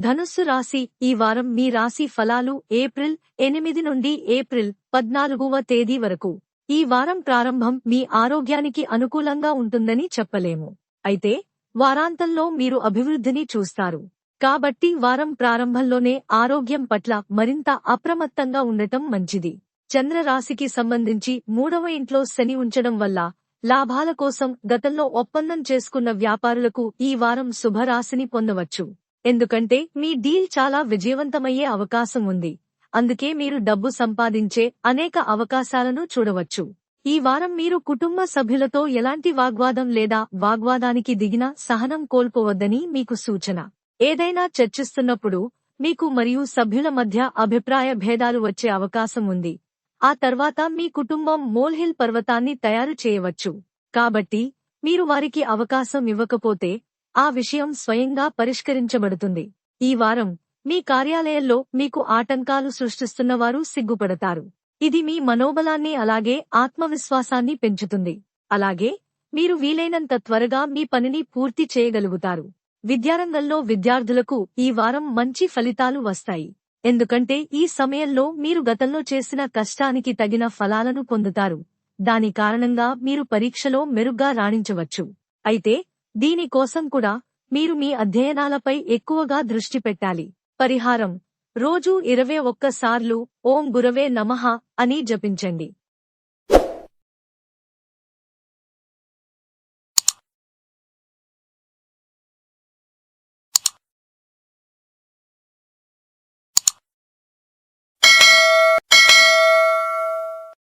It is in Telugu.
ధనుస్సు రాశి ఈ వారం మీ రాశి ఫలాలు ఏప్రిల్ ఎనిమిది నుండి ఏప్రిల్ పద్నాలుగవ తేదీ వరకు. ఈ వారం ప్రారంభం మీ ఆరోగ్యానికి అనుకూలంగా ఉంటుందని చెప్పలేము. అయితే వారాంతంలో మీరు అభివృద్ధిని చూస్తారు. కాబట్టి వారం ప్రారంభంలోనే ఆరోగ్యం పట్ల మరింత అప్రమత్తంగా ఉండటం మంచిది. చంద్రరాశికి సంబంధించి మూడవ ఇంట్లో శని ఉంచడం వల్ల లాభాల కోసం గతంలో ఒప్పందం చేసుకున్న వ్యాపారులకు ఈ వారం శుభరాశిని పొందవచ్చు. ఎందుకంటే మీ డీల్ చాలా విజయవంతమయ్యే అవకాశం ఉంది. అందుకే మీరు డబ్బు సంపాదించే అనేక అవకాశాలను చూడవచ్చు. ఈ వారం మీరు కుటుంబ సభ్యులతో ఎలాంటి వాగ్వాదం లేదా వాగ్వాదానికి దిగిన సహనం కోల్పోవద్దని మీకు సూచన. ఏదైనా చర్చిస్తున్నప్పుడు మీకు మరియు సభ్యుల మధ్య అభిప్రాయ భేదాలు వచ్చే అవకాశం ఉంది. ఆ తర్వాత మీ కుటుంబం మోల్హిల్ పర్వతాన్ని తయారు చేయవచ్చు. కాబట్టి మీరు వారికి అవకాశం ఇవ్వకపోతే ఆ విషయం స్వయంగా పరిష్కరించబడుతుంది. ఈ వారం మీ కార్యాలయంలో మీకు ఆటంకాలు సృష్టిస్తున్నవారు సిగ్గుపడతారు. ఇది మీ మనోబలాన్ని అలాగే ఆత్మవిశ్వాసాన్ని పెంచుతుంది. అలాగే మీరు వీలైనంత త్వరగా మీ పనిని పూర్తి చేయగలుగుతారు. విద్యారంగంలో విద్యార్థులకు ఈ వారం మంచి ఫలితాలు వస్తాయి. ఎందుకంటే ఈ సమయంలో మీరు గతంలో చేసిన కష్టానికి తగిన ఫలాలను పొందుతారు. దాని కారణంగా మీరు పరీక్షలో మెరుగ్గా రాణించవచ్చు. అయితే దీనికోసం కూడా మీరు మీ అధ్యయనాలపై ఎక్కువగా దృష్టి పెట్టాలి. పరిహారం. రోజూ ఇరవై ఒక్కసార్లు ఓం గురవే నమః అని జపించండి.